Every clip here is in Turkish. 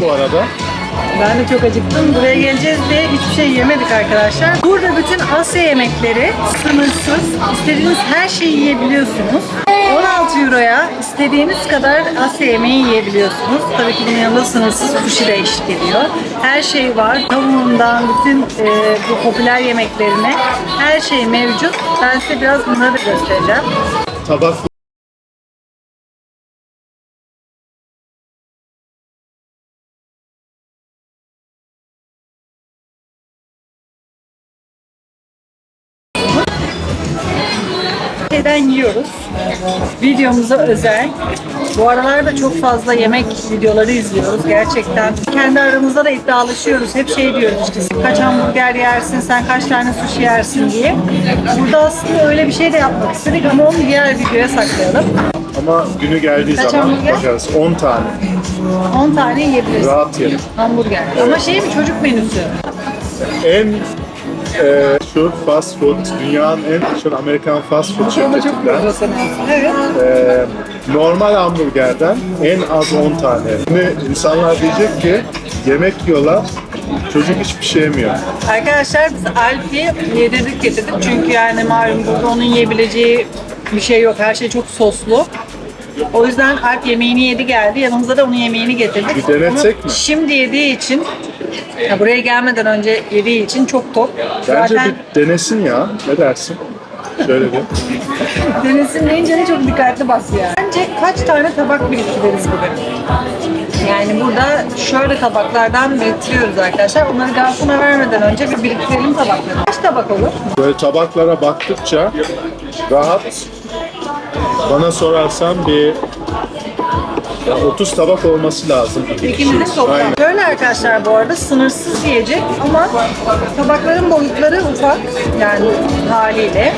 bu arada. Ben de çok acıktım. Buraya geleceğiz diye hiçbir şey yemedik arkadaşlar. Burada bütün Asya yemekleri sınırsız. İstediğiniz her şeyi yiyebiliyorsunuz. 16 euroya istediğiniz kadar Asya yemeği yiyebiliyorsunuz. Tabii ki bunun yanında sınırsız sushi de eşlik ediyor. Her şey var. Tavuğundan bütün e, bu popüler yemeklerine her şey mevcut. Ben size biraz bunları da göstereceğim. Tabak şeyden yiyoruz. Videomuza özel. Bu aralarda çok fazla yemek videoları izliyoruz gerçekten. Kendi aramızda da iddialaşıyoruz. Hep şey diyoruz işte kaç hamburger yersin, sen kaç tane sushi yersin diye. Burada aslında öyle bir şey de yapmak istedik ama onu diğer videoya saklayalım. ama günü geldiği Kaç zaman hamburger? bakarız. 10 tane. 10 tane yiyebiliriz. Rahat yerim. Hamburger. Ama şey mi çocuk menüsü? En e, şu fast food, dünyanın en şu Amerikan fast food şirketinden e, normal hamburgerden en az 10 tane. Şimdi insanlar diyecek ki yemek yiyorlar, çocuk hiçbir şey yemiyor. Arkadaşlar biz Alp'i yedirdik getirdik çünkü yani malum burada onun yiyebileceği bir şey yok. Her şey çok soslu. O yüzden Alp yemeğini yedi geldi. Yanımıza da onun yemeğini getirdik. Bir denetsek mi? Şimdi yediği için ya buraya gelmeden önce yediği için çok tok. Bence Zaten bir denesin ya. Ne dersin? Şöyle bir. denesin deyince de çok dikkatli bakıyor. Bence kaç tane tabak biriktiririz bugün? Yani burada şöyle tabaklardan biriktiriyoruz arkadaşlar. Onları garsona vermeden önce bir biriktirelim tabakları. Kaç tabak olur? Böyle tabaklara baktıkça rahat bana sorarsan bir ya 30 tabak olması lazım. İkimizin toplam. Böyle arkadaşlar bu arada sınırsız yiyecek ama tabakların boyutları ufak yani haliyle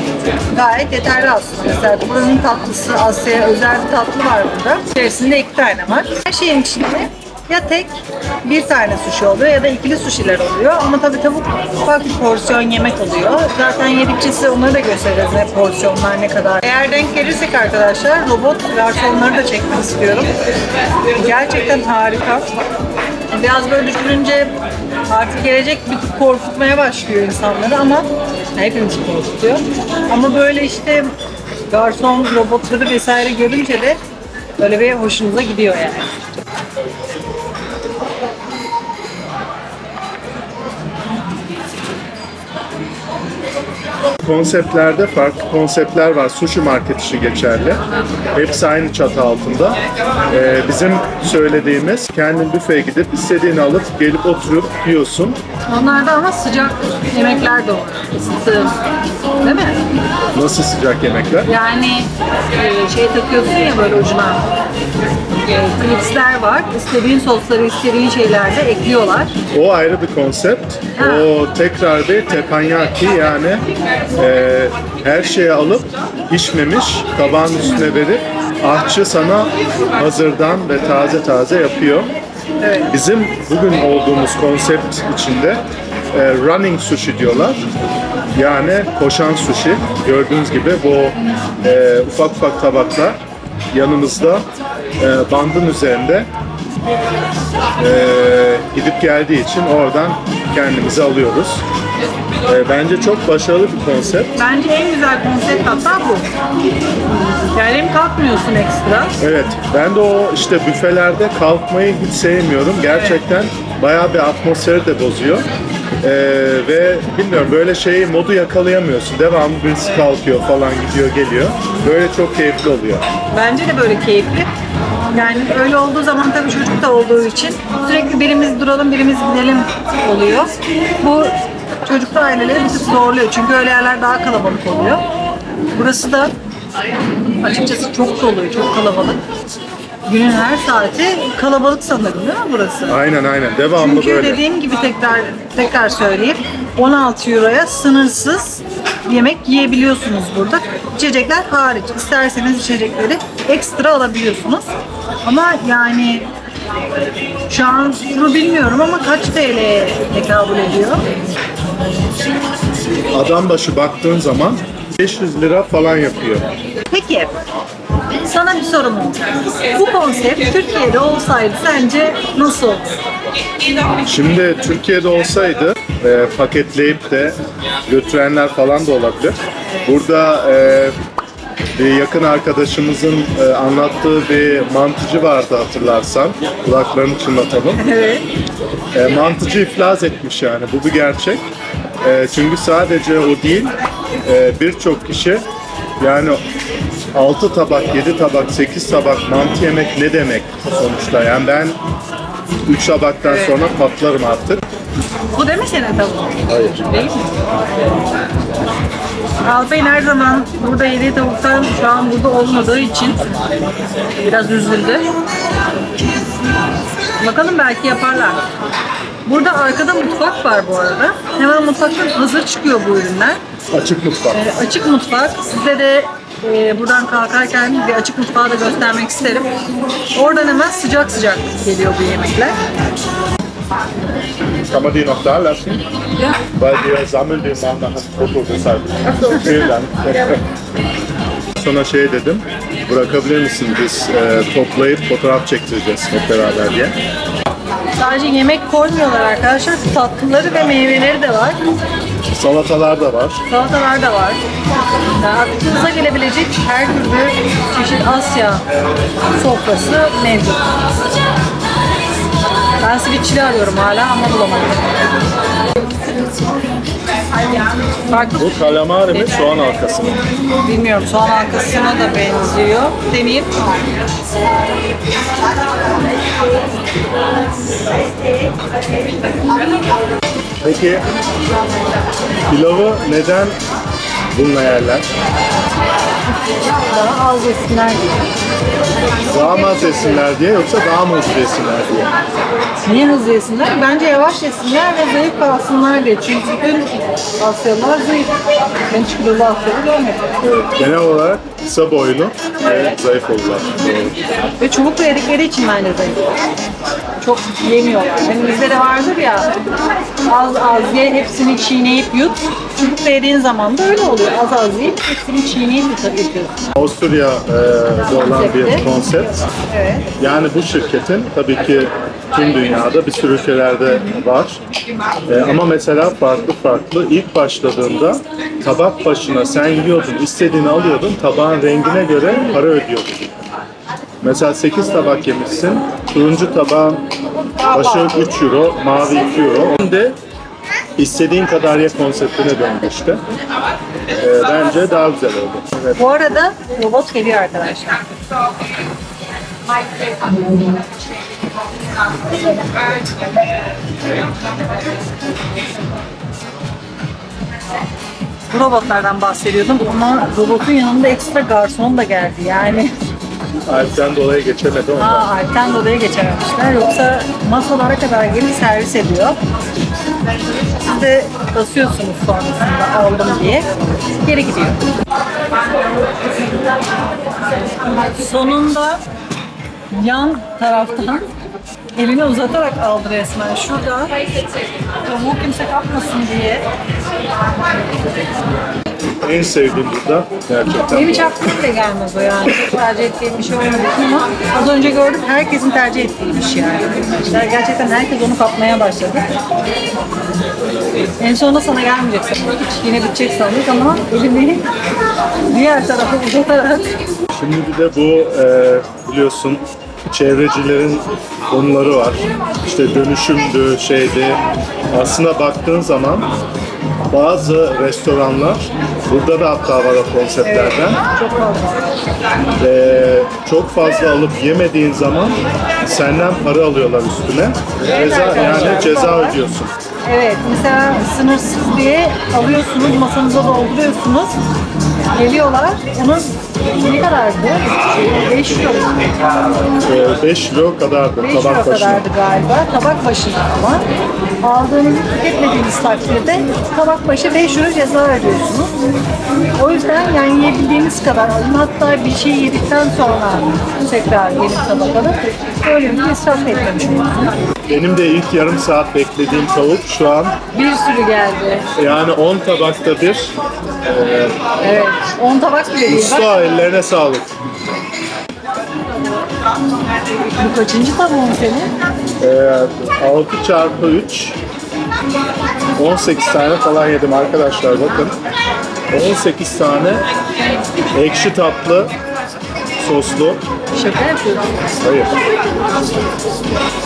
gayet yeterli aslında. Mesela buranın tatlısı Asya'ya özel bir tatlı var burada. İçerisinde iki tane var. Her şeyin içinde ya tek bir tane sushi oluyor ya da ikili sushiler oluyor. Ama tabii tavuk ufak bir porsiyon yemek oluyor. Zaten yedikçe size onları da göstereceğiz ne porsiyonlar ne kadar. Eğer denk gelirsek arkadaşlar robot garsonları da çekmek istiyorum. Gerçekten harika. Biraz böyle düşününce artık gelecek bir korkutmaya başlıyor insanları ama hepimizi korkutuyor. Ama böyle işte garson robotları vesaire görünce de böyle bir hoşunuza gidiyor yani. Konseptlerde farklı konseptler var. Sushi market işi geçerli. Hepsi aynı çatı altında. Ee, bizim söylediğimiz kendin büfeye gidip istediğini alıp gelip oturup yiyorsun. Onlarda ama sıcak yemekler de olur. Isıtı. Değil mi? Nasıl sıcak yemekler? Yani e, şey takıyorsun ya böyle ucuna. E, klipsler var. İstediğin sosları, istediğin şeyler de ekliyorlar. O ayrı bir konsept. O tekrar bir teppanyaki yani e, her şeyi alıp pişmemiş tabağın üstüne verip ahçı sana hazırdan ve taze taze yapıyor. Evet. Bizim bugün olduğumuz konsept içinde e, running sushi diyorlar. Yani koşan sushi. Gördüğünüz gibi bu e, ufak ufak tabaklar yanımızda e, bandın üzerinde e, gidip geldiği için oradan kendimizi alıyoruz. E, bence çok başarılı bir konsept. Bence en güzel konsept hatta bu. Yani hem kalkmıyorsun ekstra. Evet, ben de o işte büfelerde kalkmayı hiç sevmiyorum. Gerçekten bayağı bir atmosferi de bozuyor. Ee, ve bilmiyorum böyle şeyi modu yakalayamıyorsun. Devamlı birisi kalkıyor falan gidiyor geliyor. Böyle çok keyifli oluyor. Bence de böyle keyifli. Yani öyle olduğu zaman tabii çocuk da olduğu için sürekli birimiz duralım, birimiz gidelim oluyor. Bu çocuklu aileleri bir tık zorluyor. Çünkü öyle yerler daha kalabalık oluyor. Burası da açıkçası çok dolu, çok kalabalık. Günün her saati kalabalık sanırım değil mi burası? Aynen aynen devamlı Çünkü böyle. dediğim gibi tekrar tekrar söyleyeyim 16 euroya sınırsız yemek yiyebiliyorsunuz burada. İçecekler hariç. İsterseniz içecekleri ekstra alabiliyorsunuz. Ama yani şu an kuru bilmiyorum ama kaç TL'ye tekabül ediyor? Adam başı baktığın zaman 500 lira falan yapıyor. Peki Sana bir sorum olacak. Bu konsept Türkiye'de olsaydı sence nasıl olur? Şimdi Türkiye'de olsaydı e, paketleyip de götürenler falan da olabilir. Burada e, bir yakın arkadaşımızın e, anlattığı bir mantıcı vardı hatırlarsan. Kulaklarını çınlatalım. Evet. E, mantıcı iflas etmiş yani. Bu bir gerçek. E, çünkü sadece o değil, e, birçok kişi yani 6 tabak, 7 tabak, 8 tabak mantı yemek ne demek sonuçta? Yani ben 3 tabaktan Evet. sonra patlarım artık. Bu değil mi senin tavuğun? Hayır. Değil mi? Alpay'ın her zaman burada yediği tavuktan şu an burada olmadığı için biraz üzüldü. Bakalım belki yaparlar. Burada arkada mutfak var bu arada. Hemen mutfaktan hazır çıkıyor bu ürünler. Açık mutfak. Ee, açık mutfak. Size de e, buradan kalkarken bir açık mutfağı da göstermek isterim. Oradan hemen sıcak sıcak geliyor bu yemekler. Kann man die noch da lassen? Ya. Weil wir sammeln den mal nach dem Foto deshalb. Vielen Dank. Sonra şey dedim, bırakabilir misin biz e, toplayıp fotoğraf çektireceğiz hep beraber diye. Sadece yemek koymuyorlar arkadaşlar. Tatlıları ve meyveleri de var. Salatalar da var. Salatalar da var. Yani aklınıza gelebilecek her türlü çeşit Asya sofrası mevcut. Ben switch'li arıyorum hala ama bulamadım. Farklı Bu kalamari mi, soğan halkası mı? bilmiyorum soğan halkasına da benziyor. Deneyeyim. Peki pilavı neden bununla yerler? Daha az yesinler diye. Daha mı az yesinler diye yoksa daha mı hızlı yesinler diye? Niye hızlı yesinler? Bence yavaş yesinler ve zayıf kalsınlar diye. Çünkü Asyalılar zayıf. Ben kilolu Asyalı görmedim. Genel olarak kısa boylu ve zayıf. Doğru. Ve çubukla yedikleri için bence zayıf. Çok yemiyorlar. Hani bizde de vardır ya az az ye hepsini çiğneyip yut. Çubukla yediğin zaman da öyle oluyor. Az az yiyip hepsini çiğneyip yutabiliyorsun. Avusturya'da olan bir konsept. Evet. Yani bu şirketin tabii ki tüm dünyada bir sürü ülkelerde var. Ee, ama mesela farklı farklı ilk başladığında tabak başına sen yiyordun, istediğini alıyordun, tabağın rengine göre para ödüyordun. Mesela 8 tabak yemişsin, turuncu tabağın başı 3 euro, mavi 2 euro. Şimdi istediğin kadar ye konseptine döndü işte. Ee, bence daha güzel oldu. Evet. Bu arada robot geliyor arkadaşlar. Robotlardan bahsediyordum ama robotun yanında ekstra garson da geldi yani. Alp'ten dolayı geçemedi ama. Aa, Alp'ten dolayı geçememişler. Yoksa masalara kadar gelip servis ediyor. Siz de basıyorsunuz sonrasında aldım diye. Geri gidiyor. Sonunda yan taraftan elini uzatarak aldı resmen. Şurada tavuğu kimse kapmasın diye. En sevdiğim burada gerçekten. Benim hiç aklıma bile gelmez o yani. Çok tercih ettiğim bir şey olmadı ama az önce gördüm herkesin tercih ettiği bir şey yani. İşte gerçekten herkes onu kapmaya başladı. En sonunda sana gelmeyecek sanırım. Yine bitecek sandık ama elini diğer tarafa uzatarak Şimdi bir de bu e, biliyorsun çevrecilerin konuları var. İşte dönüşümdü, şeydi. Aslında baktığın zaman bazı restoranlar, burada da hatta var o konseptlerden. çok fazla. e, çok fazla alıp yemediğin zaman senden para alıyorlar üstüne. Ceza, yani ceza ödüyorsun. Evet, mesela sınırsız diye alıyorsunuz, masanıza dolduruyorsunuz. Geliyorlar, onun ne kadardı? 5 euro. E, 5 euro kadardı 5 euro tabak başına. kadardı galiba. Tabak başına ama. Aldığınızı tüketmediğiniz takdirde tabak başı 5 euro ceza ödüyorsunuz. O yüzden yani yiyebildiğiniz kadar alın. Hatta bir şey yedikten sonra tekrar yeni tabak alıp böyle bir israf etmemiş olursunuz. Benim de ilk yarım saat beklediğim tavuk şu an Bir sürü geldi. yani 10 tabakta bir. Evet. 10 tabak bile değil. Bak, Usta ellerine sağlık. Bu kaçıncı tavuğun senin? Ee, 6 çarpı 3 18 tane falan yedim arkadaşlar bakın. 18 tane ekşi tatlı soslu. Şaka yapıyorum. Hayır.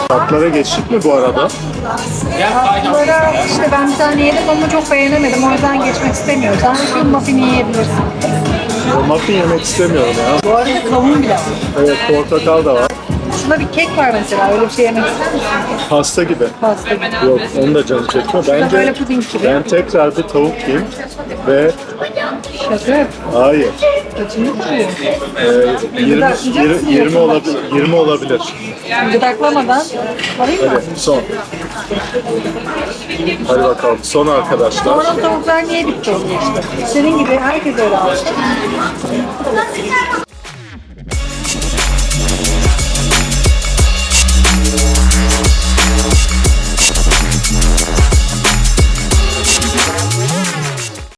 Tatlara geçtik mi bu arada? Bunlara işte ben bir tane yedim ama çok beğenemedim. O yüzden geçmek istemiyorum. Sen şu muffini yiyebilirsin. Muffin yemek istemiyorum ya. Bu arada kavun bile var. Evet portakal da var. Şurada bir kek var mesela. Öyle bir şey yemek ister misin? Pasta gibi. Pasta gibi. Yok onu da canım çekmiyor. böyle Bence puding gibi. ben tekrar bir tavuk yiyeyim ve Şaka yap. hayır. Kaçıncı? Ee, 20, 20, 20 olabilir. 20 olabilir. Gıdaklamadan alayım mı? Hadi son. Hadi bakalım. Son arkadaşlar. Sonra tavuklar niye bitti oluyor işte. Senin gibi herkes öyle aldı.